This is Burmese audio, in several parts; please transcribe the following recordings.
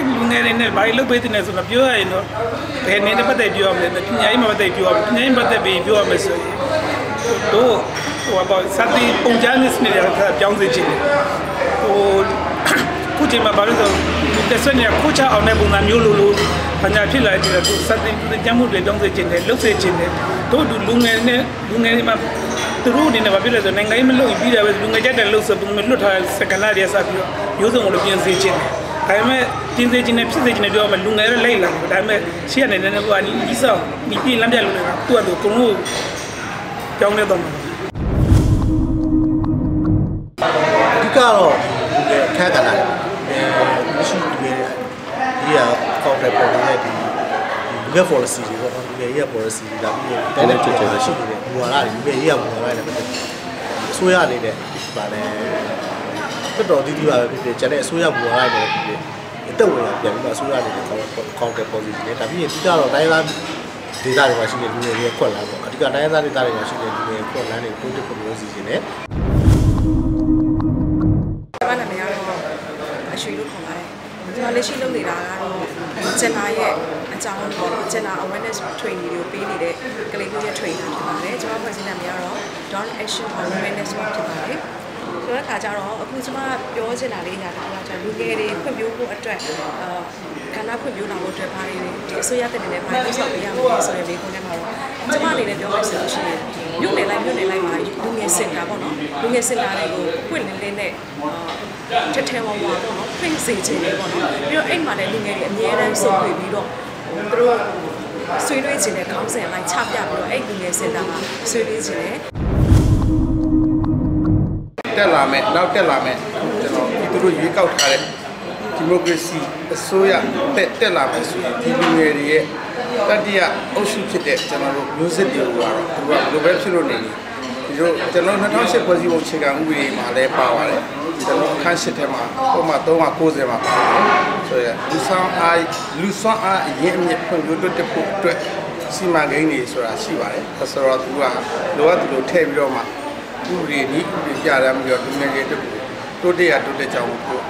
နဲ့ဘာလို့ပေးတင်လဲဆိုတော့ပြောရရင်တော့ဘယ်နေနဲ့ပတ်သက်ပြောရမလဲပညာရေးမှာပတ်သက်ပြောရမယ်ပညာရေးပတ်သက်ပြီးပြောရမယ်ဆိုရင်တို့ဟိုပေါ့စတိပုံချမ်းနစ်နေရတာပြောင်းစေချင်တယ်ဟိုခုချိန်မှာဘာလို့ဆိုတက်ဆွနေခုချအောင်တဲ့ပုံစံမျိုးလိုလိုပညာဖြစ်လာကြတယ်သူစတိကျမ်းမှုတွေပြောင်းစေချင်တယ်လှုပ်စေချင်တယ်တို့လူလူငယ်နဲ့လူငယ်တွေမှာသူတို့အနေနဲ့ဘာဖြစ်လဲဆိုနိုင်ငံရေးမလုပ်ရင်ပြီးတာပဲလူငယ်ကြတဲ့လှုပ်ဆိုပုံမလွတ်ထားတဲ့စကလာတွေစပြီးတော့မျိုးစုံကိုလည်းပြင်စေချင်တယ် ဒါပေမဲ့ပြင်စေချင်တယ်ဖြစ်စေချင်တယ်ပြောမှလူငယ်တွေလိုက်လာတယ်ဒါပေမဲ့ရှေ့ကနေနေနေကအနီးဆောက်ဒီပြင်လမ်းပြလို့လည်းသူ့အတူကုံလို့ပြောင်းလဲတော့မှာအဓိကတော့ဒီအခက်အခဲတယ်အဲမရှိဒီဒီကကောက်တဲ့ပေါ်နေတဲ့ဒီလူရဲ့ policy တွေပေါ့နော်လူရဲ့ policy တွေဒါပြီးရင်တိုင်းတဲ့ချက်ချက်ရှိနေတဲ့ဘူဝါလာတွေလူရဲ့ရေးရဘူဝါလာတွေလည်းအစိုးရအနေနဲ့ဗာလဲ တော်တော်ဒီဒီပါပဲဖြစ်ဖြစ်ကျန်တဲ့အစိုးရဘူဝါလာတွေလည်းဖြစ်ဖြစ်အသက်ဝင်လာပြန်ပြီးတော့အစိုးရအနေနဲ့ကောက်ကောက်တဲ့ policy တွေဒါပြီးရင်အဓိကတော့တိုင်းလားဒေသတွေမှာရှိတဲ့လူတွေရဲ့ခွက်လန်းပေါ့အဓိကတိုင်းသားဒေသတွေမှာရှိတဲ့လူတွေရဲ့ခွက်လန်းတွေတိုးတက်ဖို့မျိုးစီစဉ်တယ်ကျွန်မနာမည်ကတော့အရွှေလို့ခေါ်ပါတယ်ကျွန်တော်လက်ရှိလုပ်နေတာကတော့ကျန်နာရဲ့အကြောင်းပေါ့ကျန်နာ awareness training တွေကိုပေးနေတဲ့ကလေးမျိုးရဲ့ trainer ဖြစ်ပါတယ်ကျွန်တော်ဖွဲ့စည်းနာမည်ကတော့ Don Action on Awareness ဖြစ်ပါတယ်ဆိုတဲ့ ခါကျတော့အခုကျွန်မပြောချင်တာလေးညာတာကကျွန်တော်လူငယ်တွေဖွံ့ဖြိုးဖို့အတွက်အာကဏ္ဍဖွံ့ဖြိုးလာဖို့အတွက်ဘာတွေဒီအစိုးရတက်နေတဲ့ဘာတွေဆောက်ပေးရမလဲဆိုတဲ့မိကုန်းထဲမှာတော့ကျွန်မအနေနဲ့ပြောရဆိုလို့ရှိရင်မြို့နယ်လိုက်မြို့နယ်လိုက်မှာလူငယ်စင်တာပေါ့နော်လူငယ်စင်တာတွေကိုပွင့်လင်းလင်းနဲ့အာထထဲဝါဝါပေါ့နော်ဖိတ်စေခြင်းလေးပေါ့နော်ပြီးတော့အိမ်မှာလည်းလူငယ်တွေအများတန်းစုံပြီးပြီးတော့ဟိုသူတို့ဆွေးနွေးခြင်းနဲ့ခေါင်းစဉ်လိုက်ချပြပြီးတော့အဲ့လူငယ်စင်တာမှာဆွေးနွေးခြင်းနဲ့ တက်လာမယ်နောက်တက်လာမယ်ကျွန်တော်ဒီသူတို့ရွေးကောက်ထားတဲ့ဒီမိုကရေစီအစိုးရတက်တက်လာမယ်ဆိုရင်ဒီလူငယ်တွေရဲ့တတိယအုပ်စုဖြစ်တဲ့ကျွန်တော်တို့မျိုးစစ်တွေကတော့သူကဘယ်လိုပဲဖြစ်လို့နေနေဒီတို့ကျွန်တော်2008ဖွဲ့စည်းပုံအခြေခံဥပဒေမှာလည်းပါပါတယ်ကျွန်တော်အခန်း၈ထဲမှာပုံမှန်390မှာပါတယ်ဆိုရလူဆောင်အားလူဆောင်အားအရင်အမြစ်ဖွံ့ဖြိုးတိုးတက်ဖို့အတွက်စီမံကိန်းတွေဆိုတာရှိပါတယ်ဆိုတော့သူကလိုအပ်တယ်လို့ထည့်ပြီးတော့မှ ဥပဒေနည်းဥပဒေပြရမ်းပြီးတော့လူငယ်တွေတို့တိုးတက်ရတိုးတက်ကြောင်းကိုဟို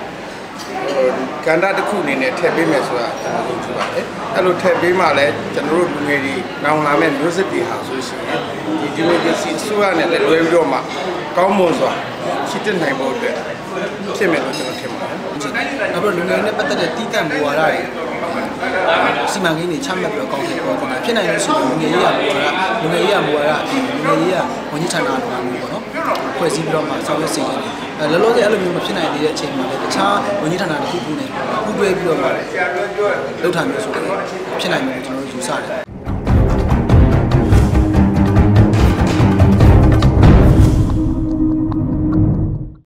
ကန္တာတစ်ခုအနေနဲ့ထည့်ပေးမယ်ဆိုတာကျွန်တော်ယုံကြည်ပါတယ်အဲ့လိုထည့်ပေးမှလည်းကျွန်တော်တို့လူငယ်တွေနောင်လာမဲ့မျိုးစစ်တွေဟာဆိုရှင်ဒီဒီမိုကရေစီအစိုးရနဲ့လည်းလွဲပြီးတော့မှကောင်းမွန်စွာချစ်တဲ့နိုင်ဖို့အတွက်ဖြစ်မယ်လို့ကျွန်တော်ထင်ပါတယ်နောက်ပြီးတော့လူငယ်နဲ့ပတ်သက်တဲ့တီးတန့်မူဝါဒတွေ စီမံကိန်းတွေချမှတ်ပြီးတော့ကောင်းတယ်ပေါ်တယ်ဖြစ်နိုင်လို့ရှိရင်လူငယ်ရေးရမူဝါဒလူငယ်ရေးရမူဝါဒဒီလူငယ်ရေးရဝန်ကြီးဌာနလိုမျိုးပေါ့နော်ဖွဲ့စည်းပြီးတော့မှဆောင်ရွက်စီရင်တယ်အဲလောလောဆယ်အဲ့လိုမျိုးမဖြစ်နိုင်သေးတဲ့အချိန်မှာလည်းတခြားဝန်ကြီးဌာနတစ်ခုခုနဲ့ပူးတွဲပြီးတော့မှလှုပ်ထားမျိုးဆိုတော့ဖြစ်နိုင်မယ်လို့ကျွန်တော်တို့ယူဆတယ်